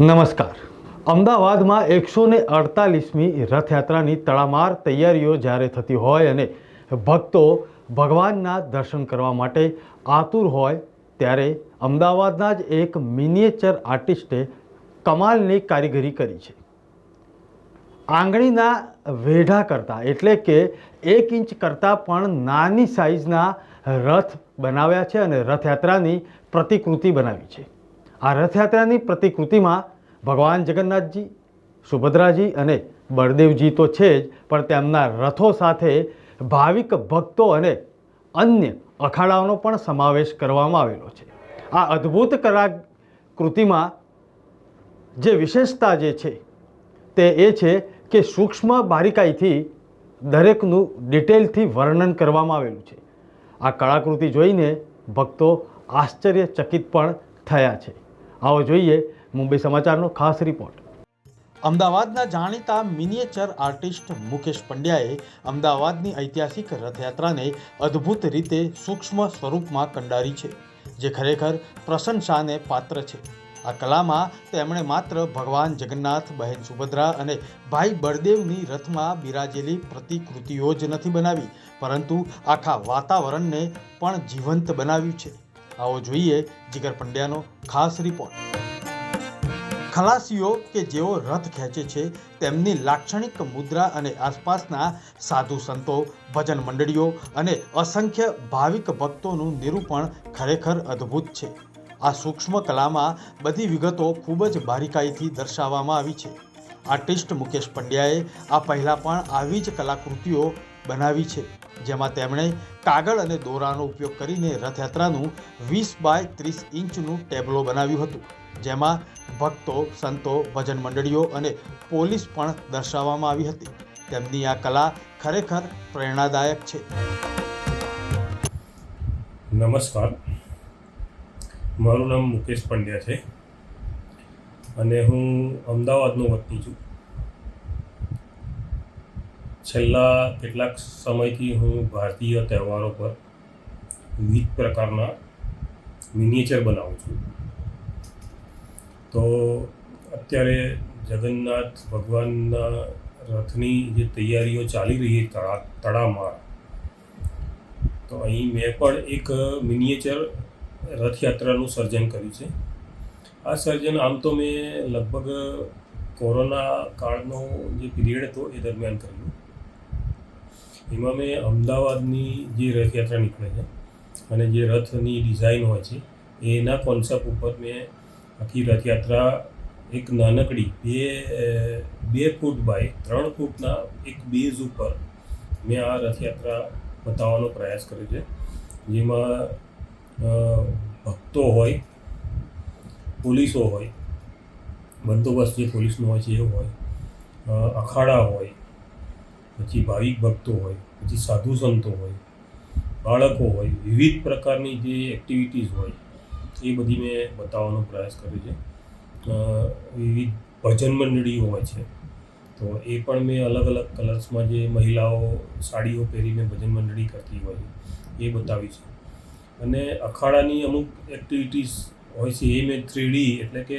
નમસ્કાર. અમદાવાદમાં એકસો ને અડતાલીસમી રથયાત્રાની તડામાર તૈયારીઓ જ્યારે થતી હોય અને ભક્તો ભગવાનના દર્શન કરવા માટે આતુર હોય ત્યારે અમદાવાદના જ એક મિનિએચર આર્ટિસ્ટે કમાલની કારીગરી કરી છે. આંગળીના વેઢા કરતાં એટલે કે એક ઇંચ કરતાં પણ નાની સાઇઝના રથ બનાવ્યા છે અને રથયાત્રાની પ્રતિકૃતિ બનાવી છે. આ રથયાત્રાની પ્રતિકૃતિમાં ભગવાન જગન્નાથજી, સુભદ્રાજી અને બળદેવજી તો છે જ, પણ તેમના રથો સાથે ભાવિક ભક્તો અને અન્ય અખાડાઓનો પણ સમાવેશ કરવામાં આવેલો છે. આ અદ્ભુત કલાકૃતિમાં જે વિશેષતા જે છે, તે એ છે કે સૂક્ષ્મ બારીકાઈથી દરેકનું ડિટેલથી વર્ણન કરવામાં આવેલું છે. આ કળાકૃતિ જોઈને ભક્તો આશ્ચર્યચકિત પણ થયા છે. આવો જોઈએ મુંબઈ સમાચારનો ખાસ રિપોર્ટ અમદાવાદના જાણીતા મિનિએચર આર્ટિસ્ટ મુકેશ પંડ્યાએ અમદાવાદની ઐતિહાસિક રથયાત્રાને અદ્ભુત રીતે સૂક્ષ્મ સ્વરૂપમાં કંડારી છે, જે ખરેખર પ્રશંસાને પાત્ર છે. આ કલામાં તેમણે માત્ર ભગવાન જગન્નાથ, બહેન સુભદ્રા અને ભાઈ બળદેવની રથમાં બિરાજેલી પ્રતિકૃતિઓ જ નથી બનાવી, પરંતુ આખા વાતાવરણને પણ જીવંત બનાવ્યું છે. આવો જોઈએ જીગર પંડ્યાનો ખાસ રિપોર્ટ ખલાસીઓ કે જેઓ રથ ખેંચે છે, તેમની લાક્ષણિક મુદ્રા અને આસપાસના સાધુ સંતો, ભજન મંડળીઓ અને અસંખ્ય ભાવિક ભક્તોનું નિરૂપણ ખરેખર અદ્ભુત છે. આ સૂક્ષ્મ કલામાં બધી વિગતો ખૂબ જ બારીકાઈથી દર્શાવવામાં આવી છે. આર્ટિસ્ટ મુકેશ પંડ્યાએ આ પહેલાં પણ આવી જ કલાકૃતિઓ બનાવી છે, જેમાં તેમણે કાગળ અને દોરાનો ઉપયોગ કરીને રથયાત્રાનું વીસ બાય ત્રીસ ઇંચનું ટેબલો બનાવ્યું હતું, જેમાં ભક્તો, સંતો, ભજન મંડળીઓ અને પોલીસ પણ દર્શાવવામાં આવી હતી. તેમની આ કલા ખરેખર પ્રેરણાદાયક છે. નમસ્કાર. મારું નામ મુકેશ પંડ્યા છે અને હું અમદાવાદનો વતની છું. છેલ્લા કેટલાક સમયથી હું ભારતીય તહેવારો પર વિવિધ પ્રકારના મિનિએચર બનાવું છું. તો અત્યારે જગન્નાથ ભગવાનના રથની જે તૈયારીઓ ચાલી રહી તળા તળામાં તો અહીં મેં પણ એક મિનિએચર રથયાત્રાનું સર્જન કર્યું છે. આ સર્જન આમ તો મેં લગભગ કોરોના કાળનો જે પિરિયડ હતો એ દરમિયાન કર્યું. એમાં મેં અમદાવાદની જે રથયાત્રા નીકળે છે અને જે રથની ડિઝાઇન હોય છે, એના કોન્સેપ્ટ ઉપર મેં આખી રથયાત્રા એક નાનકડી બે બે ફૂટ બાય ત્રણ ફૂટના એક બેઝ ઉપર મેં આ રથયાત્રા બતાવવાનો પ્રયાસ કર્યો છે. જેમાં ભક્તો હોય, પોલીસો હોય, બંદોબસ્ત જે પોલીસનો હોય છે એ હોય અખાડા હોય પછી ભાવિક ભક્તો હોય, પછી સાધુ સંતો હોય, બાળકો હોય, વિવિધ પ્રકારની જે એક્ટિવિટીઝ હોય, એ બધી મેં બતાવવાનો પ્રયાસ કર્યો છે. વિવિધ ભજન મંડળીઓ હોય છે, તો એ પણ મેં અલગ અલગ કલર્સમાં જે મહિલાઓ સાડીઓ પહેરીને ભજન મંડળી કરતી હોય, એ બતાવી છે. અને અખાડાની અમુક એક્ટિવિટીઝ હોય છે, એ મેં થ્રીડી એટલે કે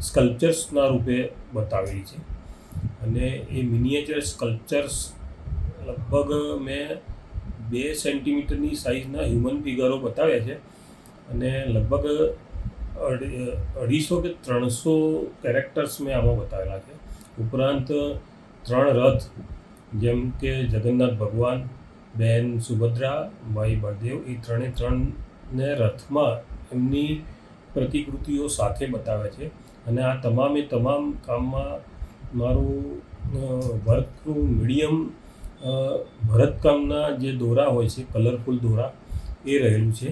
સ્કલ્પચર્સના રૂપે બતાવેલી છે. અને એ મિનિએચર સ્કલ્પચર્સ લગભગ મેં બે સેન્ટીમીટરની સાઇઝના હ્યુમન ફિગરો બતાવ્યા છે અને લગભગ અઢી- અઢીસો કે ત્રણસો કેરેક્ટર્સ મેં આમાં બતાવેલા છે. ઉપરાંત ત્રણ રથ, જેમ કે જગન્નાથ ભગવાન બહેન સુભદ્રા, ભાઈ બળદેવ, એ ત્રણે ત્રણને રથમાં એમની પ્રતિકૃતિઓ સાથે બતાવે છે. અને આ તમામે તમામ કામમાં મારું વર્કનું મીડિયમ ભરતકામના જે દોરા હોય છે, કલરફુલ દોરા, એ રહેલું છે.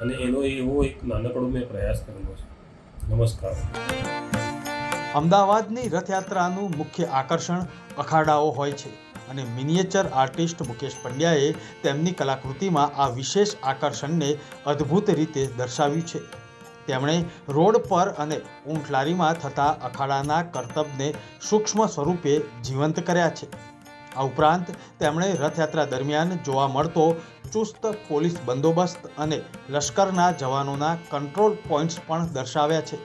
અને એનો એવો એક નાનકડો મેં પ્રયાસ કરેલો છે. નમસ્કાર. અમદાવાદની રથયાત્રાનું મુખ્ય આકર્ષણ અખાડાઓ હોય છે અને મિનિએચર આર્ટિસ્ટ મુકેશ પંડ્યાએ તેમની કલાકૃતિમાં આ વિશેષ આકર્ષણને અદ્ભુત રીતે દર્શાવ્યું છે. તેમણે રોડ પર અને ઊંટલારીમાં થતા અખાડાના કરતબને સૂક્ષ્મ સ્વરૂપે જીવંત કર્યા છે. આ ઉપરાંત તેમણે રથયાત્રા દરમિયાન જોવા મળતો ચુસ્ત પોલીસ બંદોબસ્ત અને લશ્કરના જવાનોના કંટ્રોલ પોઈન્ટ્સ પણ દર્શાવ્યા છે,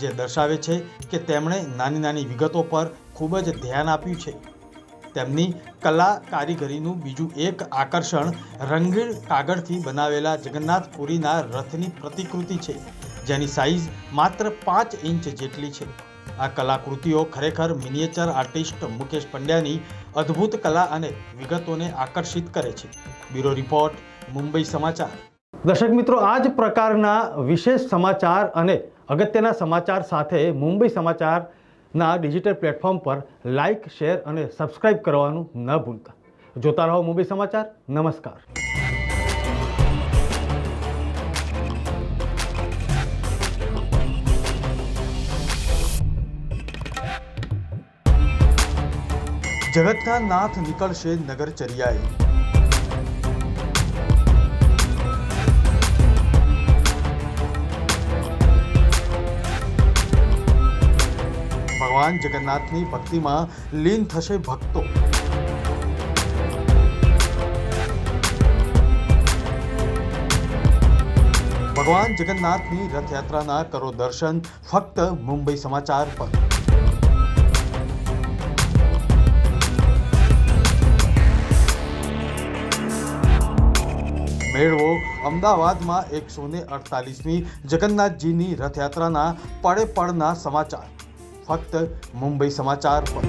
જે દર્શાવે છે કે તેમણે નાની નાની વિગતો પર ખૂબ જ ધ્યાન આપ્યું છે. તેમની કલા કારીગરીનું બીજું એક આકર્ષણ રંગીન કાગળથી બનાવેલા જગન્નાથપુરીના રથની પ્રતિકૃતિ છે, જેની સાઇઝ માત્ર પાંચ ઇંચ જેટલી છે. આ કલાકૃતિઓ ખરેખર મિનિએચર આર્ટિસ્ટ મુકેશ પંડ્યાની અદ્ભુત કલા અને વિગતોને આકર્ષિત કરે છે. બ્યુરો રિપોર્ટ, મુંબઈ સમાચાર. દર્શક મિત્રો આ જ પ્રકારના વિશેષ સમાચાર અને અગત્યના સમાચાર સાથે મુંબઈ સમાચારના ડિજિટલ પ્લેટફોર્મ પર લાઇક, શેર અને સબસ્ક્રાઇબ કરવાનું ન ભૂલતા. જોતા રહો મુંબઈ સમાચાર. નમસ્કાર. જગતના નીકળશે નગરચર્યાએ. ભગવાન જગન્નાથની ભક્તિમાં લીન થશે ભક્તો. ભગવાન જગન્નાથની રથયાત્રાના કરો દર્શન, ફક્ત મુંબઈ સમાચાર પર. અમદાવાદમાં એકસો ને અડતાલીસમી જગન્નાથજીની રથયાત્રાના પળે પળના સમાચાર. ફક્ત મુંબઈ સમાચાર પર.